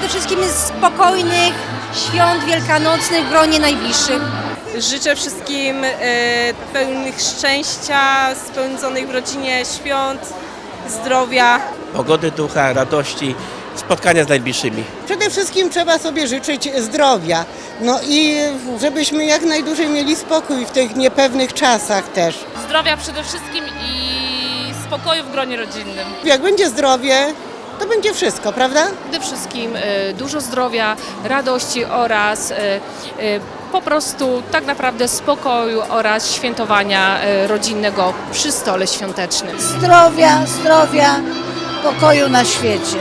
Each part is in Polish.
przede wszystkim spokojnych świąt wielkanocnych w gronie najbliższych. Życzę wszystkim e, pełnych szczęścia, spędzonych w rodzinie świąt, zdrowia. pogody ducha, radości, spotkania z najbliższymi. Przede wszystkim trzeba sobie życzyć zdrowia. No i żebyśmy jak najdłużej mieli spokój w tych niepewnych czasach też. Zdrowia przede wszystkim i spokoju w gronie rodzinnym. Jak będzie zdrowie, to będzie wszystko, prawda? Przede wszystkim e, dużo zdrowia, radości oraz e, e, po prostu tak naprawdę spokoju oraz świętowania rodzinnego przy stole świątecznym. zdrowia, zdrowia, pokoju na świecie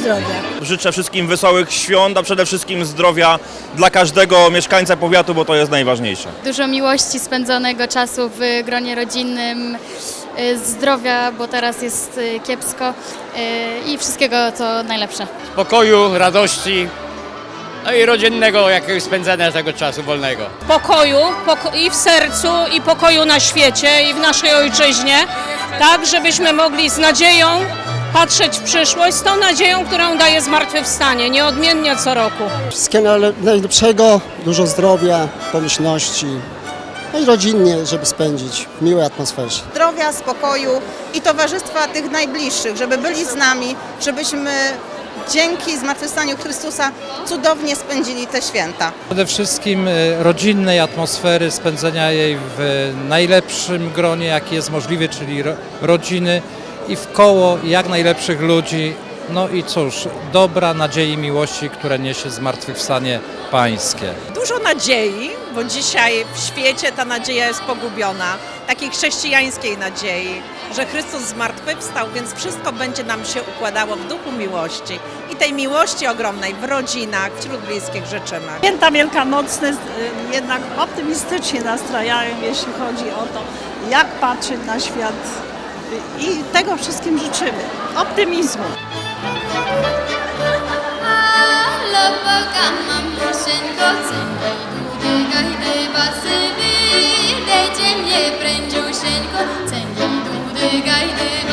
zdrowia. Życzę wszystkim wesołych świąt, a przede wszystkim zdrowia dla każdego mieszkańca powiatu, bo to jest najważniejsze. Dużo miłości spędzonego czasu w gronie rodzinnym, y, zdrowia, bo teraz jest y, kiepsko y, i wszystkiego co najlepsze. spokoju, radości, no i rodzinnego jakiegoś spędzania tego czasu wolnego. Pokoju poko- i w sercu, i pokoju na świecie, i w naszej ojczyźnie, tak żebyśmy mogli z nadzieją patrzeć w przyszłość, z tą nadzieją, którą daje zmartwychwstanie, nieodmiennie co roku. Wszystkiego najle- najlepszego, dużo zdrowia, pomyślności, no i rodzinnie, żeby spędzić w miłej atmosferze. Zdrowia, spokoju i towarzystwa tych najbliższych, żeby byli z nami, żebyśmy dzięki zmartwychwstaniu Chrystusa cudownie spędzili te święta. Przede wszystkim e, rodzinnej atmosfery, spędzenia jej w najlepszym gronie, jaki jest możliwy, czyli ro- rodziny i w koło jak najlepszych ludzi. No i cóż, dobra nadziei, miłości, które niesie zmartwychwstanie pańskie. Dużo nadziei, bo dzisiaj w świecie ta nadzieja jest pogubiona, takiej chrześcijańskiej nadziei, że Chrystus zmartwychwstał, więc wszystko będzie nam się układało w duchu miłości. I tej miłości ogromnej w rodzinach, wśród bliskich życzymy. Święta wielkanocne y, jednak optymistycznie nastrajają, jeśli chodzi o to, jak patrzeć na świat i tego wszystkim życzymy. Optymizmu. Gajdy, basy, wyjdzie mnie prędziusieńko, cęgi, dudy, gajdy.